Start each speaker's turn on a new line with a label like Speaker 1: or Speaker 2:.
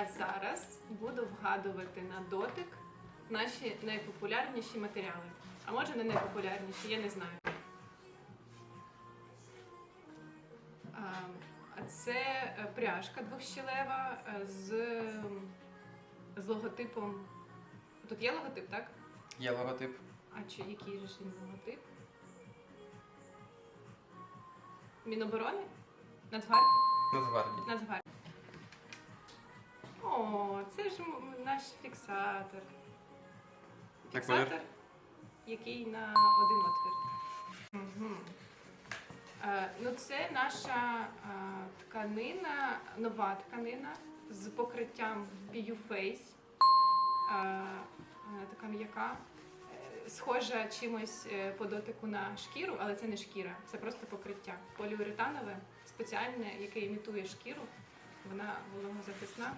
Speaker 1: я зараз буду вгадувати на дотик наші найпопулярніші матеріали. А може не найпопулярніші, я не знаю. А, це е, пряжка двохщілева е, з, з логотипом. Тут є логотип, так?
Speaker 2: Є логотип.
Speaker 1: А чи який же ж він логотип? Міноборони? Нацгвардії?
Speaker 2: Нацгвардії.
Speaker 1: Нацгвардії. О, це ж м- наш фіксатор.
Speaker 2: Колір?
Speaker 1: Фіксатор, який на один отвір. Угу. Е, ну, це наша е, тканина, нова тканина з покриттям PU Face. Е, вона така м'яка. Е, Схожа чимось е, по дотику на шкіру, але це не шкіра, це просто покриття. Поліуретанове, спеціальне, яке імітує шкіру. Вона вологозахисна.